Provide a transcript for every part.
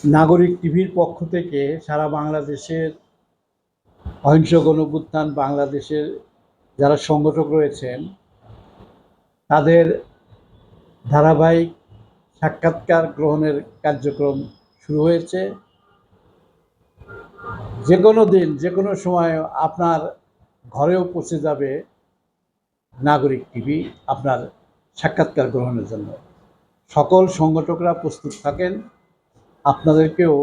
নাগরিক টিভির পক্ষ থেকে সারা বাংলাদেশের অহিংস গণভুত্থান বাংলাদেশের যারা সংগঠক রয়েছেন, তাদের ধারাবাহিক সাক্ষাৎকার গ্রহণের কার্যক্রম শুরু হয়েছে। যে কোনো দিন যে কোনো সময় আপনার ঘরেও পৌঁছে যাবে নাগরিক টিভি আপনার সাক্ষাৎকার গ্রহণের জন্য। সকল সংগঠকরা প্রস্তুত থাকেন। আপনাদেরকেও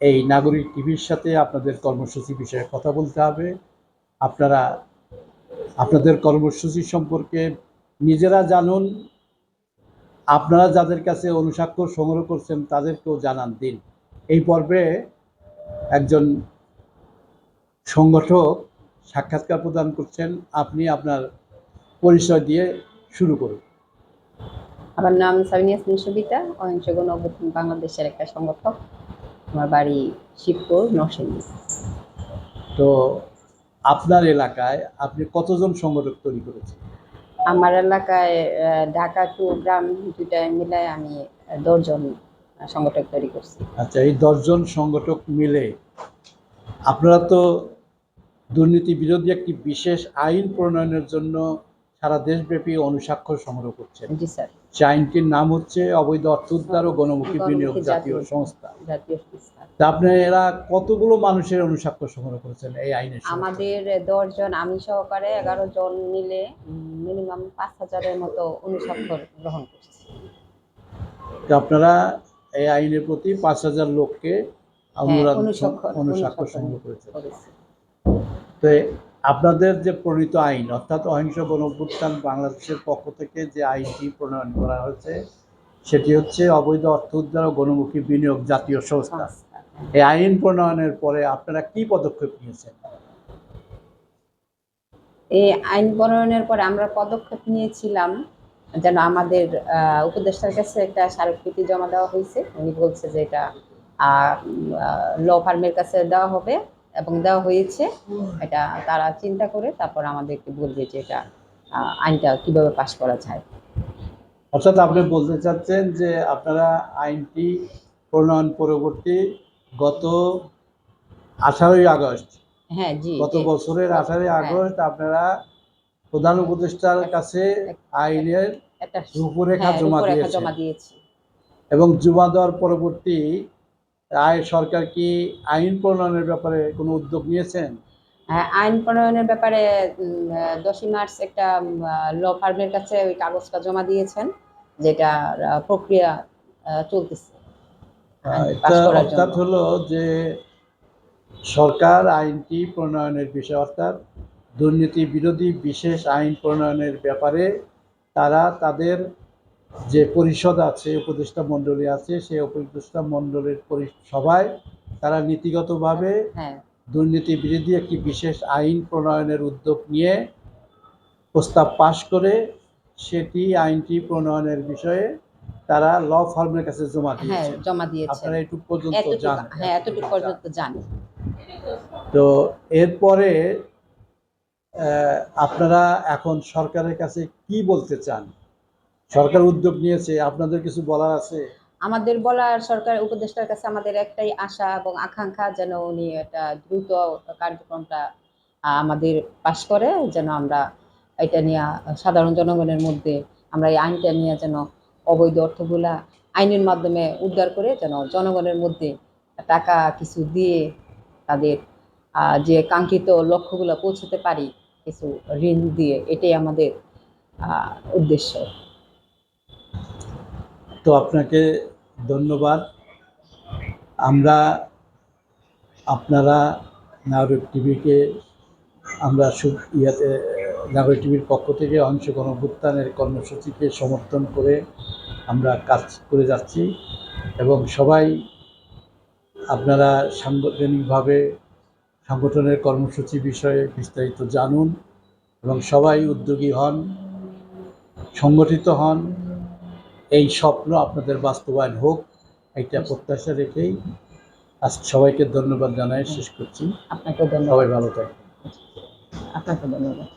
এই নাগরিক টিভির সাথে আপনাদের কর্মসূচি বিষয়ে কথা বলতে হবে। আপনারা, আপনাদের কর্মসূচি সম্পর্কে নিজেরা জানুন। আপনারা যাদের কাছে অনুস্বাক্ষর সংগ্রহ করছেন, তাদেরকেও জানান দিন। এই পর্বে একজন সংগঠক সাক্ষাৎকার প্রদান করছেন। আপনি আপনার পরিচয় দিয়ে শুরু করুন। আমার নাম সাবিনিয়া সবিতা অহিংস গণ অভ্যুত্থান বাংলাদেশের একটা সংগঠক। আমার বাড়ি শিবপুর নরসিংদী। তো আপনার এলাকায় আপনি কতজন সংগঠক তৈরি করেছেন? আমার এলাকায় ঢাকা টু গ্রাম দুইটায় মিলায় আমি দশজন সংগঠক তৈরি করছি। আচ্ছা এই দশজন সংগঠক মিলে আপনারা তো দুর্নীতি বিরোধী একটি বিশেষ আইন প্রণয়নের জন্য সারা দেশব্যাপী অনুস্বাক্ষর সংগ্রহ করছেন। জি স্যার। সে আইনটির নাম হচ্ছে অবৈধ অর্থ উদ্ধার ও গণমুখী বিনিয়োগ জাতীয় সংস্থা। তা আপনারা কতগুলো মানুষের অনুস্বাক্ষর সংগ্রহ করেছেন এই সমর্থনে? আমাদের দশজন আমি সহকারে এগারো জন মিলে মিনিমাম পাঁচ হাজারের মতো অনুস্বাক্ষর গ্রহণ করছি। আপনারা এই আইনের প্রতি পাঁচ হাজার লোককে হ্যাঁ, অনুস্বাক্ষর সংগ্রহ করেছেন। তো আপনাদের যে প্রণীত আইন অর্থাৎ অহিংস গণঅভ্যুত্থান বাংলাদেশের পক্ষ থেকে যে আইনটি প্রণয়ন করা হয়েছে সেটি হচ্ছে অবৈধ অর্থ উদ্ধার ও গণমুখী বিনিয়োগ জাতীয় সংস্থা। সংস্থা এই আইন প্রণয়নের পরে আপনারা কি পদক্ষেপ নিয়েছেন? এই আইন প্রণয়নের পরে আমরা পদক্ষেপ নিয়েছিলাম যেন আমাদের আহ, উপদেষ্টার কাছে একটা স্মারকলিপি জমা দেওয়া হয়েছে। উনি বলছে যে এটা ল ফার্মের কাছে দেওয়া হবে। এবং দেওয়া হয়েছে। এটা তারা চিন্তা করে তারপর আমাদেরকে বলবে যে এটা আইনটা কীভাবে পাশ করা যায়। অর্থাৎ আপনি বলতে চাচ্ছেন যে আপনারা আইনটি প্রণয়ন পরবর্তী গত আঠারোই আগস্ট হ্যাঁ জি গত বছরের আঠারোই হ্যাঁ। আগস্ট আপনারা প্রধান উপদেষ্টার কাছে আইনের একটা রূপরেখা হ্যাঁ, জমা দিয়েছি। এবং জমা দেওয়ার পরবর্তী আয় সরকার কি আইন প্রণয়নের ব্যাপারে কোনো উদ্যোগ নিয়েছেন? হ্যাঁ, আইন প্রণয়নের ব্যাপারে দশই মার্চ একটা ল ফার্মের কাছে ওই কাগজটা জমা দিয়েছেন যেটা প্রক্রিয়া চলতেছে। অর্থাৎ হলো যে সরকার আইনটি প্রণয়নের বিষয় অর্থাৎ দুর্নীতি বিরোধী বিশেষ আইন প্রণয়নের ব্যাপারে তারা তাদের যে পরিষদ আছে উপদেষ্টা মণ্ডলী আছে সেই উপদেষ্টা মণ্ডলীর সভায় তারা নীতিগতভাবে হ্যাঁ। দুর্নীতি বিরোধী একটি বিশেষ আইন প্রণয়নের উদ্যোগ নিয়ে প্রস্তাব পাশ করে সেটি আইনটি প্রণয়নের বিষয়ে তারা ল ফার্মের কাছে জমা হ্যাঁ দিয়েছে। জমা আপনারা এটুকু পর্যন্ত জানেন। হ্যাঁ এতটুকু পর্যন্ত জানি। তো এরপরে আপনারা এখন সরকারের কাছে কি বলতে চান? সরকার উদ্যোগ নিয়েছে, আপনাদের কিছু বলার আছে? আমাদের বলার সরকার উপদেষ্টার কাছে আমাদের একটাই আশা এবং আকাঙ্ক্ষা যেন উনি একটা দ্রুত কার্যক্রমটা আমাদের পাশ করে, যেন আমরা এটা নিয়ে সাধারণ জনগণের মধ্যে আমরা এই আইনটা নিয়ে যেন অবৈধ অর্থগুলা আইনের মাধ্যমে উদ্ধার করে, যেন জনগণের মধ্যে টাকা কিছু দিয়ে তাদের যে কাঙ্ক্ষিত লক্ষ্যগুলো পৌঁছতে পারি, কিছু ঋণ দিয়ে, এটাই আমাদের উদ্দেশ্য। তো আপনাকে ধন্যবাদ। আমরা আপনারা নাগরিক টিভিকে আমরা ইয়াতে, নাগরিক টিভির পক্ষ থেকে অংশ গণভুত্থানের কর্মসূচিকে সমর্থন করে আমরা কাজ করে যাচ্ছি এবং সবাই আপনারা সাংগঠনিকভাবে সংগঠনের কর্মসূচি বিষয়ে বিস্তারিত জানুন এবং সবাই উদ্যোগী হন, সংগঠিত হন। এই স্বপ্ন আপনাদের বাস্তবায়ন হোক এটা প্রত্যাশা রেখেই আজ সবাইকে ধন্যবাদ জানাই শেষ করছি। আপনাকে ধন্যবাদ। সবাই ভালো থাকবেন। আপনাকে ধন্যবাদ।